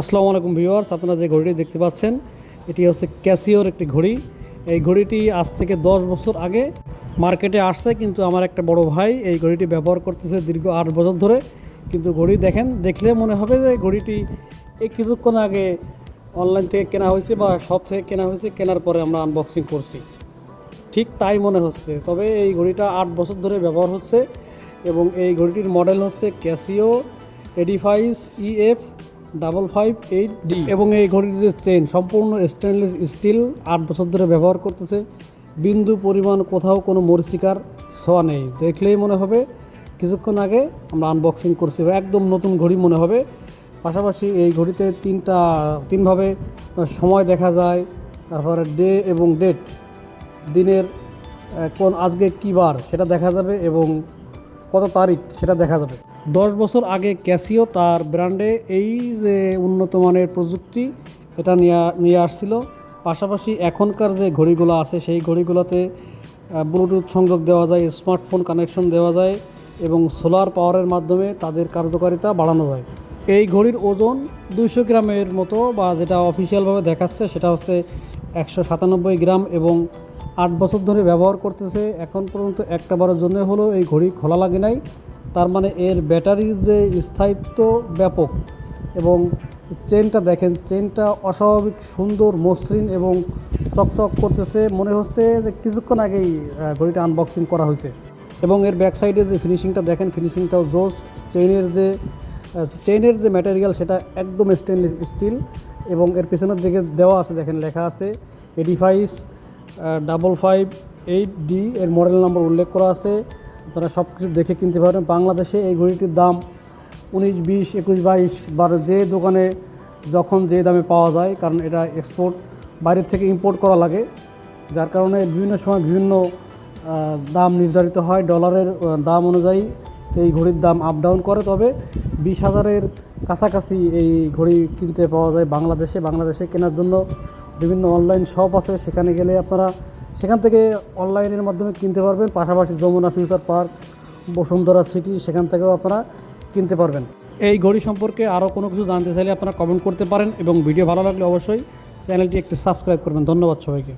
আসসালামু আলাইকুম ভিউয়ার্স, আপনারা যে ঘড়িটি দেখতে পাচ্ছেন, এটি হচ্ছে ক্যাসিওর একটি ঘড়ি। এই ঘড়িটি আজ থেকে দশ বছর আগে মার্কেটে আসছে, কিন্তু আমার একটা বড় ভাই এই ঘড়িটি ব্যবহার করতেছে দীর্ঘ আট বছর ধরে। কিন্তু ঘড়ি দেখেন, দেখলে মনে হবে যে ঘড়িটি এই কিছুক্ষণ আগে অনলাইন থেকে কেনা হয়েছে বা শপ থেকে কেনা হয়েছে, কেনার পরে আমরা আনবক্সিং করছি। ঠিক তাই মনে হচ্ছে, তবে এই ঘড়িটা আট বছর ধরে ব্যবহার হচ্ছে এবং এই ঘড়িটির মডেল হচ্ছে Casio, Edifice EF double five eight D এবং এই ঘড়ির যে চেন সম্পূর্ণ স্টেনলেস স্টিল আট বছর ধরে ব্যবহার করতেছে। বিন্দু পরিমাণ কোথাও কোনো মরিচিকার ছোঁয়া নেই। দেখলেই মনে হবে, কিছুক্ষণ আগে আমরা আনবক্সিং করছি একদম নতুন ঘড়ি মনে হবে। পাশাপাশি এই ঘড়িতে তিনটা, তিনভাবে সময় দেখা যায়, তারপরে ডে এবং ডেট। দিনের কোন, আজকে কী বার সেটা দেখা যাবে এবং কত তারিখ সেটা দেখা যাবে। দশ বছর আগে ক্যাসিও তার ব্র্যান্ডে এই যে উন্নত মানের প্রযুক্তি, এটা নিয়ে নিয়ে আসছিল। পাশাপাশি এখনকার যে ঘড়িগুলো আছে, সেই ঘড়িগুলোতে ব্লুটুথ সংযোগ দেওয়া যায় স্মার্টফোন কানেকশন দেওয়া যায় এবং সোলার পাওয়ারের মাধ্যমে তাদের কার্যকারিতা বাড়ানো যায়। এই ঘড়ির ওজন দুইশো গ্রামের মতো বা যেটা অফিসিয়ালভাবে দেখাচ্ছে, সেটা হচ্ছে একশো সাতানব্বই গ্রাম এবং আট বছর ধরে ব্যবহার করতেছে। এখন পর্যন্ত একটা বারের জন্য হলো এই ঘড়ি খোলা লাগে নাই। তার মানে এর ব্যাটারির যে স্থায়িত্ব ব্যাপক এবং চেনটা দেখেন, চেনটা অস্বাভাবিক, সুন্দর, মসৃণ এবং চকচক করতেছে। মনে হচ্ছে যে কিছুক্ষণ আগেই ঘড়িটা আনবক্সিং করা হয়েছে। এবং এর ব্যাক সাইডে যে ফিনিশিংটা দেখেন ফিনিশিংটাও জোস চেইনের যে চেইনের যে ম্যাটেরিয়াল সেটা একদম স্টেনলেস স্টিল এবং এর পেছনের দিকে দেওয়া আছে, দেখেন, লেখা আছে Edifice double five eight D এর মডেল নাম্বার উল্লেখ করা আছে। আপনারা সব কিছু দেখে কিনতে পারেন বাংলাদেশে এই ঘড়িটির দাম উনিশ, বিশ, একুশ, বাইশ বা যে দোকানে যখন যে দামে পাওয়া যায়, কারণ এটা এক্সপোর্ট বাইরের থেকে ইম্পোর্ট করা লাগে, যার কারণে বিভিন্ন সময় বিভিন্ন দাম নির্ধারিত হয়। ডলারের দাম অনুযায়ী এই ঘড়ির দাম আপ ডাউন করে। তবে বিশ হাজারের কাছাকাছি এই ঘড়ি কিনতে পাওয়া যায় বাংলাদেশে। বাংলাদেশে কেনার জন্য বিভিন্ন অনলাইন শপ আছে। সেখানে গেলে আপনারা সেখান থেকে অনলাইনের মাধ্যমে কিনতে পারবেন, পাশাপাশি Jamuna future park, Bashundhara city, সেখান থেকেও আপনারা কিনতে পারবেন। এই ঘড়ি সম্পর্কে আরও কোনো কিছু জানতে চাইলে আপনারা কমেন্ট করতে পারেন এবং ভিডিও ভালো লাগলে অবশ্যই চ্যানেলটি একটি সাবস্ক্রাইব করবেন। ধন্যবাদ সবাইকে।